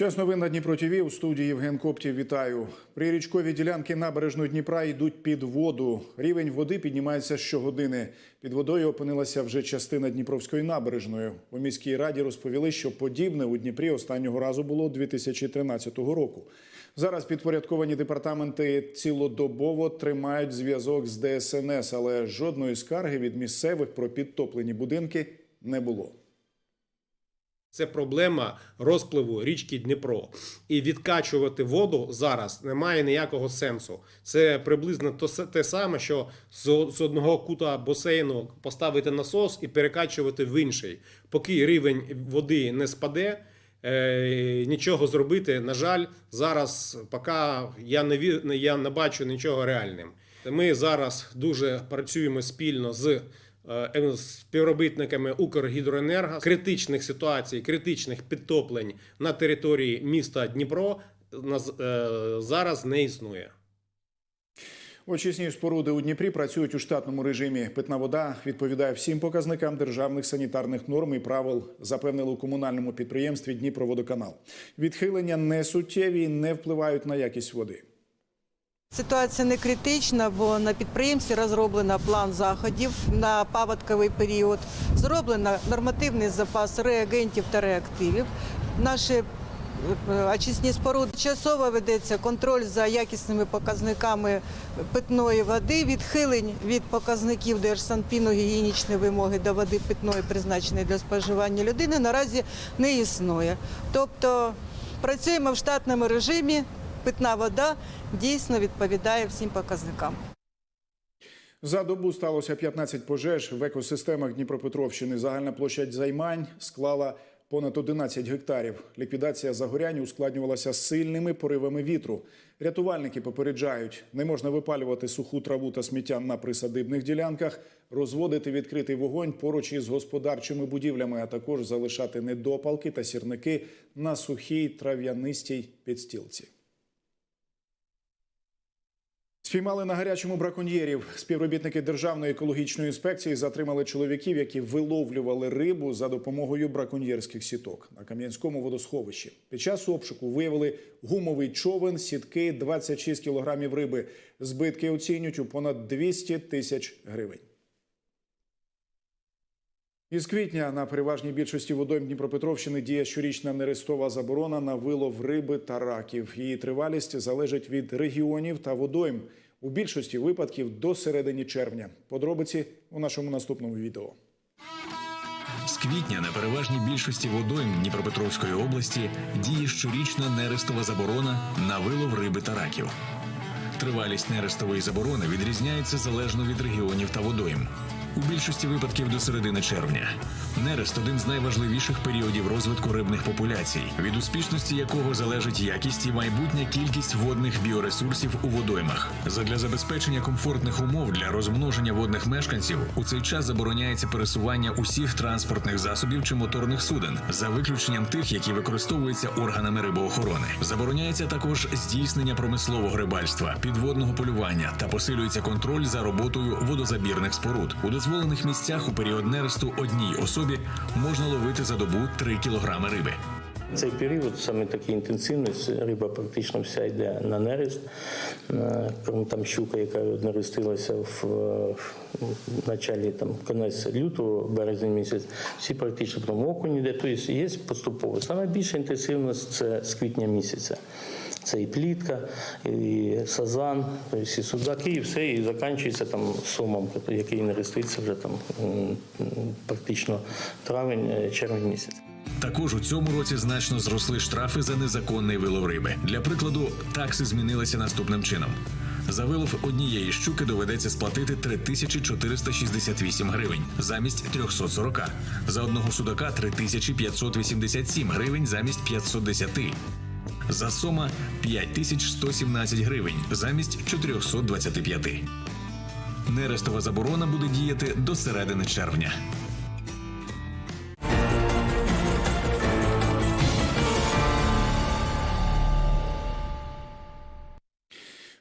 Час новин на Дніпро ТВ. у студії Євген Коптів. Вітаю. Прирічкові ділянки набережної Дніпра йдуть під воду. Рівень води піднімається щогодини. Під водою опинилася вже частина Дніпровської набережної. У міській раді розповіли, що подібне у Дніпрі останнього разу було 2013 року. Зараз підпорядковані департаменти цілодобово тримають зв'язок з ДСНС, але жодної скарги від місцевих про підтоплені будинки не було. Це проблема розпливу річки Дніпро. І відкачувати воду зараз немає ніякого сенсу. Це приблизно те саме, що з одного кута басейну поставити насос і перекачувати в інший. Поки рівень води не спаде, е, нічого зробити, на жаль, зараз поки я не, я не бачу нічого реальним. Ми зараз дуже працюємо спільно з співробітниками Укргідроенерго критичних ситуацій, критичних підтоплень на території міста Дніпро е, зараз не існує. Очисні споруди у Дніпрі працюють у штатному режимі. Питна вода відповідає всім показникам державних санітарних норм і правил, запевнили у комунальному підприємстві Дніпроводоканал. Відхилення не суттєві не впливають на якість води. Ситуація не критична, бо на підприємстві розроблено план заходів на паводковий період. Зроблено нормативний запас реагентів та реактивів. Наші е, очисні споруди часово ведеться контроль за якісними показниками питної води, відхилень від показників Держсанпіну гігієнічної вимоги до води питної, призначеної для споживання людини, наразі не існує. Тобто працюємо в штатному режимі. Питна вода дійсно відповідає всім показникам. За добу сталося 15 пожеж в екосистемах Дніпропетровщини. Загальна площадь займань склала понад 11 гектарів. Ліквідація загорянь ускладнювалася сильними поривами вітру. Рятувальники попереджають, не можна випалювати суху траву та сміття на присадибних ділянках, розводити відкритий вогонь поруч із господарчими будівлями, а також залишати недопалки та сірники на сухій трав'янистій підстілці. Спіймали на гарячому браконьєрів. Співробітники Державної екологічної інспекції затримали чоловіків, які виловлювали рибу за допомогою браконьєрських сіток на Кам'янському водосховищі. Під час обшуку виявили гумовий човен, сітки, 26 кілограмів риби. Збитки оцінюють у понад 200 тисяч гривень. Із квітня на переважній більшості водойм Дніпропетровщини діє щорічна нерестова заборона на вилов риби та раків. Її тривалість залежить від регіонів та водойм. У більшості випадків до середини червня. Подробиці у нашому наступному відео. З квітня на переважній більшості водойм Дніпропетровської області діє щорічна нерестова заборона на вилов риби та раків. Тривалість нерестової заборони відрізняється залежно від регіонів та водойм. У більшості випадків до середини червня. Нерест один з найважливіших періодів розвитку рибних популяцій, від успішності якого залежить якість і майбутня кількість водних біоресурсів у водоймах. Задля забезпечення комфортних умов для розмноження водних мешканців у цей час забороняється пересування усіх транспортних засобів чи моторних суден, за виключенням тих, які використовуються органами рибоохорони. Забороняється також здійснення промислового рибальства, підводного полювання та посилюється контроль за роботою водозабірних споруд. Дозволених місцях у період нересту одній особі можна ловити за добу 3 кілограми риби. Цей період саме такий інтенсивний, риба практично вся йде на нерест. Е, Крім там щука, яка нерестилася в, в началі там кінець лютого, березень місяць, всі практично там окунь йде, тобто є поступово. Саме більша інтенсивність це з квітня місяця. Це і плітка, і сазан, і судаки, і все, і закінчується там сомом, який нереститься вже там практично травень, е, червень місяць. Також у цьому році значно зросли штрафи за незаконний вилов риби. Для прикладу, такси змінилися наступним чином. За вилов однієї щуки доведеться сплатити 3468 гривень замість 340. За одного судака 3587 гривень замість 510. За сома 5117 гривень замість 425. Нерестова заборона буде діяти до середини червня.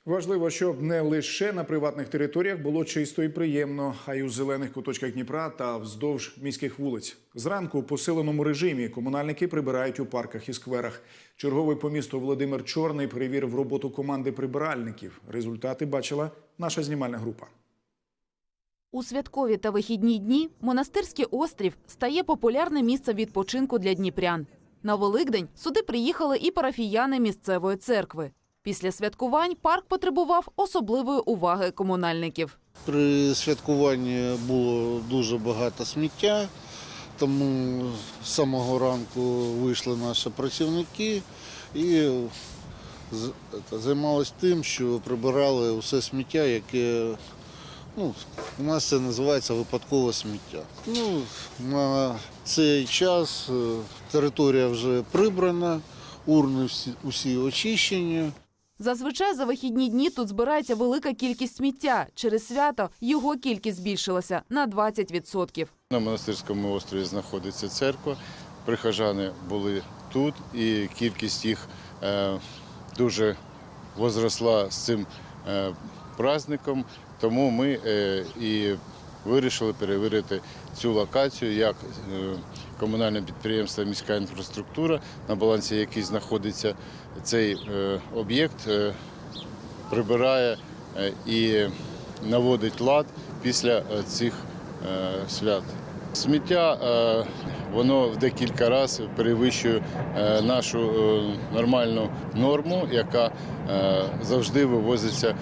Важливо, щоб не лише на приватних територіях було чисто і приємно, а й у зелених куточках Дніпра та вздовж міських вулиць. Зранку у посиленому режимі комунальники прибирають у парках і скверах. Черговий по місту Володимир Чорний перевірив роботу команди прибиральників. Результати бачила наша знімальна група. У святкові та вихідні дні монастирський острів стає популярним місцем відпочинку для дніпрян. На Великдень сюди приїхали і парафіяни місцевої церкви. Після святкувань парк потребував особливої уваги комунальників. При святкуванні було дуже багато сміття, тому з самого ранку вийшли наші працівники і займалися тим, що прибирали усе сміття, яке ну, у нас це називається випадкове сміття. Ну, на цей час е, територія вже прибрана, урни усі очищені. Зазвичай за вихідні дні тут збирається велика кількість сміття. Через свято його кількість збільшилася на 20%. На монастирському острові знаходиться церква. Прихожани були тут, і кількість їх е, дуже возросла з цим е, праздником. Тому ми е, і вирішили перевірити цю локацію, як е, комунальне підприємство міська інфраструктура, на балансі якій знаходиться цей е, об'єкт, е, прибирає і наводить лад після цих свят. Сміття воно в декілька разів перевищує нашу нормальну норму, яка завжди вивозиться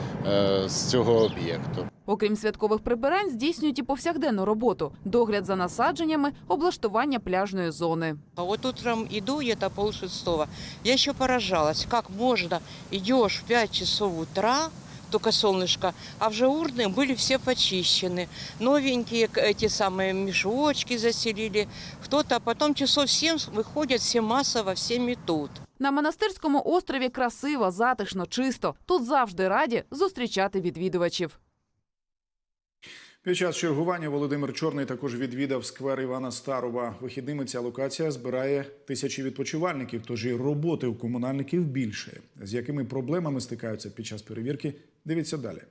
з цього об'єкту. Окрім святкових прибирань, здійснюють і повсякденну роботу: догляд за насадженнями, облаштування пляжної зони. А вот утром иду, и это полшестого. Я еще поражалась, как можно, идешь в 5 часов утра, только солнышко, а уже урны были все почищены. Новенькие к- эти самые мешочки заселили. Кто-то, а потом часов 7 выходят все массово, все метут. На монастирському острові красиво, затишно, чисто. Тут завжди раді зустрічати відвідувачів. Під час чергування Володимир Чорний також відвідав сквер Івана Старова. Вихідними ця локація збирає тисячі відпочивальників, тож і роботи у комунальників більше. З якими проблемами стикаються під час перевірки? Дивіться далі.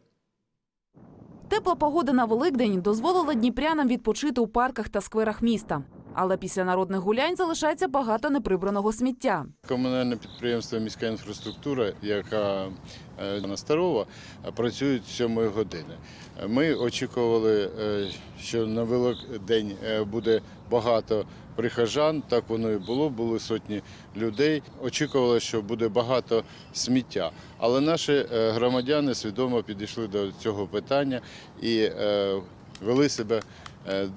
Тепла погода на Великдень дозволила дніпрянам відпочити у парках та скверах міста. Але після народних гулянь залишається багато неприбраного сміття. Комунальне підприємство міська інфраструктура, яка е, на Старова, з 7 години. Ми очікували, е, що на Великдень е, буде багато прихожан. Так воно і було. Були сотні людей. Очікували, що буде багато сміття. Але наші громадяни свідомо підійшли до цього питання і вели себе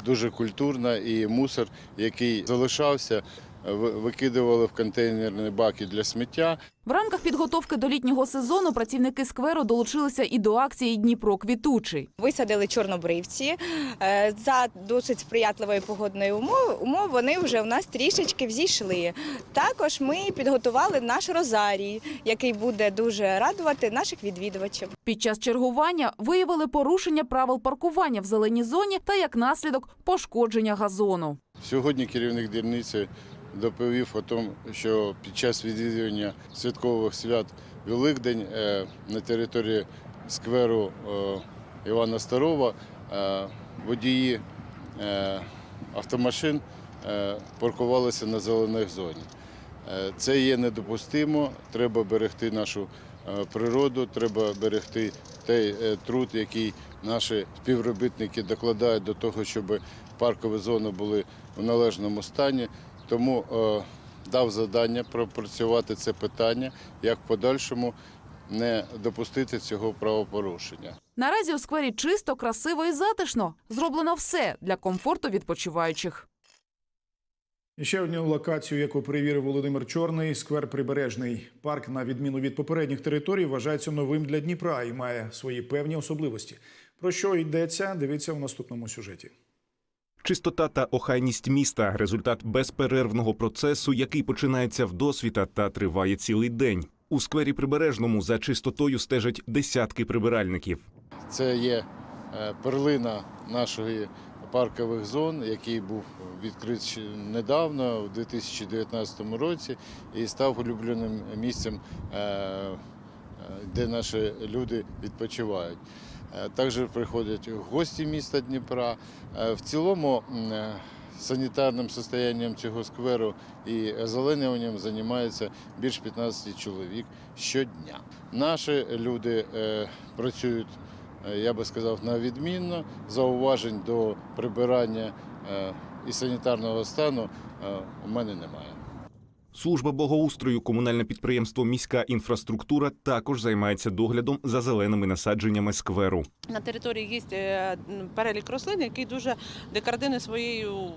дуже культурна І мусор, який залишався, е, викидували в контейнерні баки для сміття. В рамках підготовки до літнього сезону працівники скверу долучилися і до акції Дніпро квітучий. Висадили чорнобривці. Е, За досить сприятливої погодної умови умов вони вже в нас трішечки взійшли. Також ми підготували наш розарій, який буде дуже радувати наших відвідувачів. Під час чергування виявили порушення правил паркування в зеленій зоні та як наслідок пошкодження газону. Сьогодні керівник дільниці доповів о тому, що під час відвідування святкових свят Великдень е, на території скверу е, Івана Старова е, водії автомашин паркувалися на зелених зоні. Це є недопустимо. Треба берегти нашу природу, треба берегти той труд, який наші співробітники докладають до того, щоб паркові зони були в належному стані. Тому е, дав завдання пропрацювати це питання, як в подальшому не допустити цього правопорушення. Наразі у сквері чисто, красиво і затишно. Зроблено все для комфорту відпочиваючих. Ще одну локацію, яку перевірив Володимир Чорний, сквер Прибережний. Парк, на відміну від попередніх територій, вважається новим для Дніпра і має свої певні особливості. Про що йдеться? Дивіться у наступному сюжеті. Чистота та охайність міста результат безперервного процесу, який починається в досвіта та триває цілий день. У сквері прибережному за чистотою стежать десятки прибиральників. Це є е, перлина нашої паркових зон, який був відкрит недавно, у 2019 році, і став улюбленим місцем е, е, де наші люди відпочивають. Е, Також приходять гості міста Дніпра. Е, В цілому е, санітарним состоянням цього скверу і озеленюванням займається більш 15 чоловік щодня. Наші люди працюють, я би сказав, на відмінно. Зауважень до прибирання і санітарного стану у мене немає. Служба благоустрою, комунальне підприємство Міська інфраструктура також займається доглядом за зеленими насадженнями скверу. На території є е, перелік рослин, який дуже декоративний своєю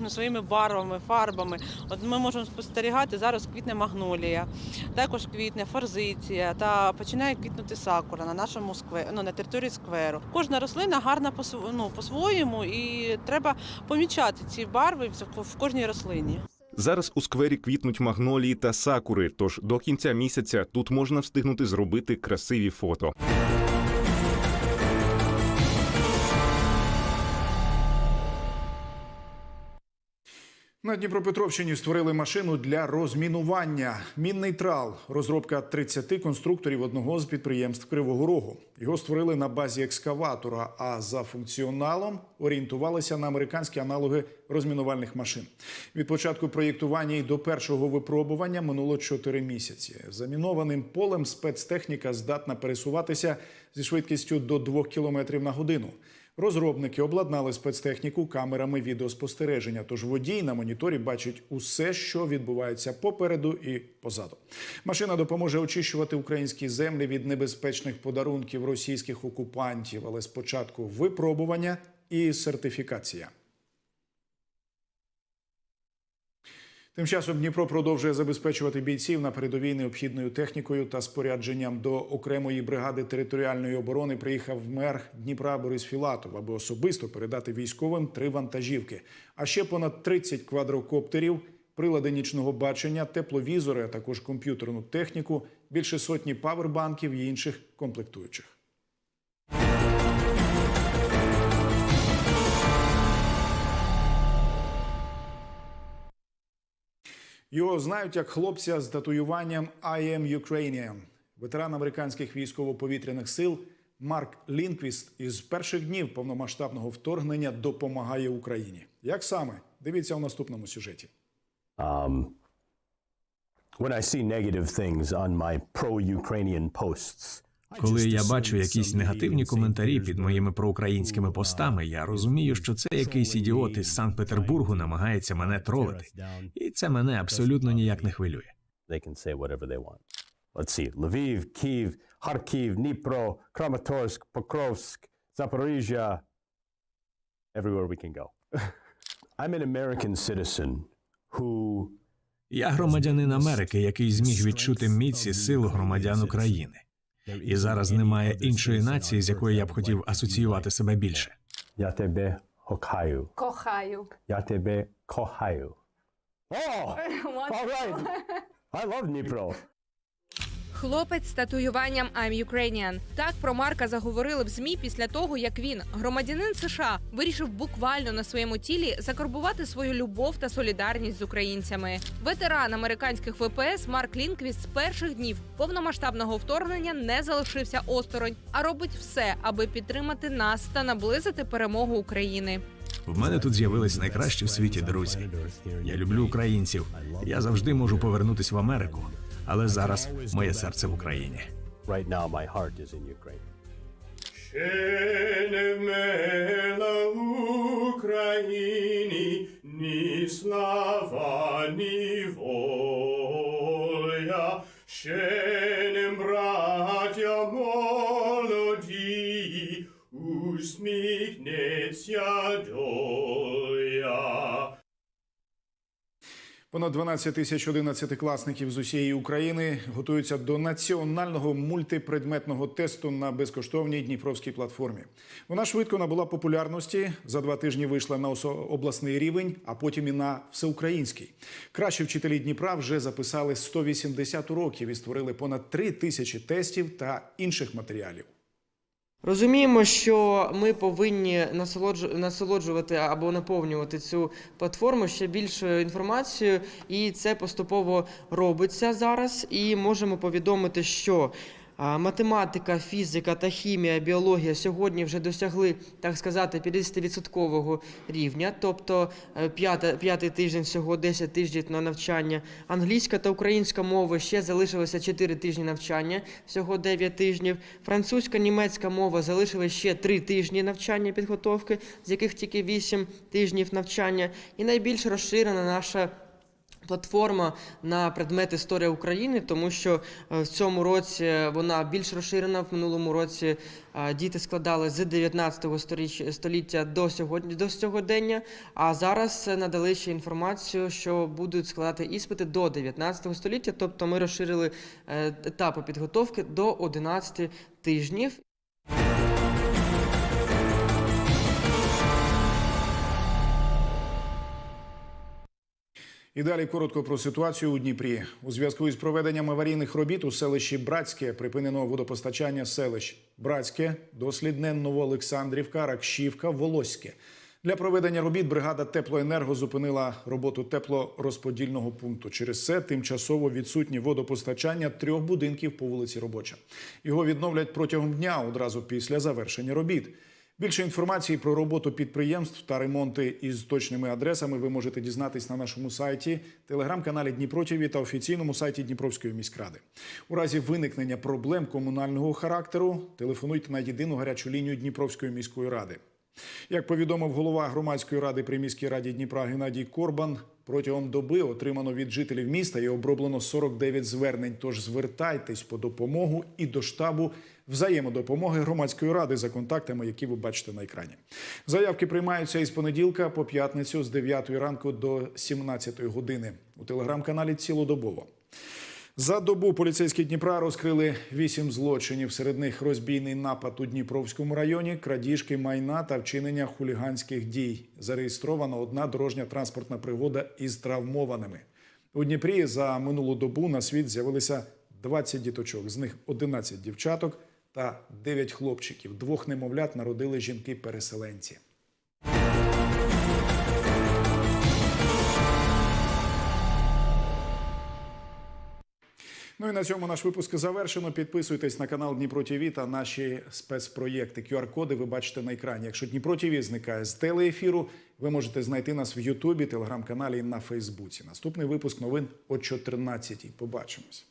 ну, своїми барвами, фарбами. От ми можемо спостерігати зараз квітне магнолія, також квітне форзиція та починає квітнути сакура на нашому сквері, ну, на території скверу. Кожна рослина гарна ну, по-своєму, і треба помічати ці барви в кожній рослині. Зараз у сквері квітнуть магнолії та сакури, тож до кінця місяця тут можна встигнути зробити красиві фото. На Дніпропетровщині створили машину для розмінування. Міннейтрал розробка 30 конструкторів одного з підприємств Кривого Рогу. Його створили на базі екскаватора, а за функціоналом орієнтувалися на американські аналоги розмінувальних машин. Від початку проєктування і до першого випробування минуло 4 місяці. Замінованим полем спецтехніка здатна пересуватися зі швидкістю до 2 км на годину. Розробники обладнали спецтехніку камерами відеоспостереження, тож водій на моніторі бачить усе, що відбувається попереду і позаду. Машина допоможе очищувати українські землі від небезпечних подарунків російських окупантів, але спочатку випробування і сертифікація. Тим часом Дніпро продовжує забезпечувати бійців на передовій необхідною технікою та спорядженням. До окремої бригади територіальної оборони приїхав мер Дніпра Борис Філатов, аби особисто передати військовим три вантажівки, а ще понад 30 квадрокоптерів, прилади нічного бачення, тепловізори, а також комп'ютерну техніку, більше сотні павербанків і інших комплектуючих. Його знають як хлопця з татуюванням «I am Ukrainian». Ветеран американських військово-повітряних сил Марк Лінквіст із перших днів повномасштабного вторгнення допомагає Україні. Як саме? Дивіться у наступному сюжеті. Um, when I see negative things on my pro-Ukrainian posts, Коли я бачу якісь негативні коментарі під моїми проукраїнськими постами, я розумію, що це якийсь ідіот із Санкт-Петербургу намагається мене тролити, і це мене абсолютно ніяк не хвилює. Let's see: Lviv, Kiev, Kharkiv, Dnipro, Kramatorsk, Pokrovsk, Zaporizhia. Everywhere we can go. I'm an American citizen who Я громадянин Америки, який зміг відчути міць і силу громадян України. І зараз немає іншої нації, з якою я б хотів асоціювати себе більше. я тебе кохаю. Кохаю. Я тебе кохаю. Oh, all right. I love Dnipro. Хлопець з татуюванням I'm Ukrainian. Так про Марка заговорили в змі після того, як він, громадянин США, вирішив буквально на своєму тілі закарбувати свою любов та солідарність з українцями. Ветеран американських ВПС Марк Лінквіст з перших днів повномасштабного вторгнення не залишився осторонь, а робить все, аби підтримати нас та наблизити перемогу України. В мене тут з'явились найкращі в світі друзі. Я люблю українців. Я завжди можу повернутись в Америку, але зараз моє серце в Україні. Ще не вмерла в Україні ні слава, ні воля, ще Понад 12 тисяч одинадцятикласників з усієї України готуються до національного мультипредметного тесту на безкоштовній дніпровській платформі. Вона швидко набула популярності. За два тижні вийшла на обласний рівень, а потім і на всеукраїнський. Кращі вчителі Дніпра вже записали 180 уроків і створили понад 3 тисячі тестів та інших матеріалів. Розуміємо, що ми повинні насолоджу- насолоджувати або наповнювати цю платформу ще більшою інформацією, і це поступово робиться зараз. І можемо повідомити, що Математика, фізика та хімія, біологія сьогодні вже досягли, так сказати, 50% рівня, тобто е, п'ятий тиждень всього 10 тижнів на навчання. Англійська та українська мови ще залишилося 4 тижні навчання, всього 9 тижнів. Французька, німецька мова залишилось ще 3 тижні навчання підготовки, з яких тільки 8 тижнів навчання. І найбільш розширена наша платформа на предмет історія України, тому що е, в цьому році вона більш розширена. В минулому році е, діти складали з 19 сторіч- століття до сьогодні до сьогодення. А зараз надали ще інформацію, що будуть складати іспити до 19 століття. Тобто ми розширили е, етапи підготовки до 11 тижнів. І далі коротко про ситуацію у Дніпрі. У зв'язку із проведенням аварійних робіт у селищі Братське припинено водопостачання селищ Братське, Дослідне, Новоолександрівка, Ракшівка, Волоське. Для проведення робіт бригада теплоенерго зупинила роботу теплорозподільного пункту. Через це тимчасово відсутнє водопостачання трьох будинків по вулиці Робоча. Його відновлять протягом дня одразу після завершення робіт. Більше інформації про роботу підприємств та ремонти із точними адресами ви можете дізнатись на нашому сайті, телеграм-каналі Дніпро та офіційному сайті Дніпровської міськради. У разі виникнення проблем комунального характеру телефонуйте на єдину гарячу лінію Дніпровської міської ради. Як повідомив голова громадської ради при міській раді Дніпра Геннадій Корбан, протягом доби отримано від жителів міста і оброблено 49 звернень. Тож звертайтесь по допомогу і до штабу взаємодопомоги громадської ради за контактами, які ви бачите на екрані. Заявки приймаються із понеділка по п'ятницю з 9 ранку до 17 години у телеграм-каналі цілодобово. За добу поліцейські Дніпра розкрили вісім злочинів. Серед них розбійний напад у Дніпровському районі, крадіжки майна та вчинення хуліганських дій. Зареєстрована одна дорожня транспортна пригода із травмованими. У Дніпрі за минулу добу на світ з'явилися 20 діточок, з них 11 дівчаток та 9 хлопчиків. Двох немовлят народили жінки-переселенці. Ну і на цьому наш випуск завершено. Підписуйтесь на канал Дніпро ТІВІ та наші спецпроєкти. QR-коди ви бачите на екрані. Якщо Дніпро ТІВІ зникає з телеефіру, ви можете знайти нас в Ютубі, телеграм-каналі і на Фейсбуці. Наступний випуск новин о 14 Побачимось.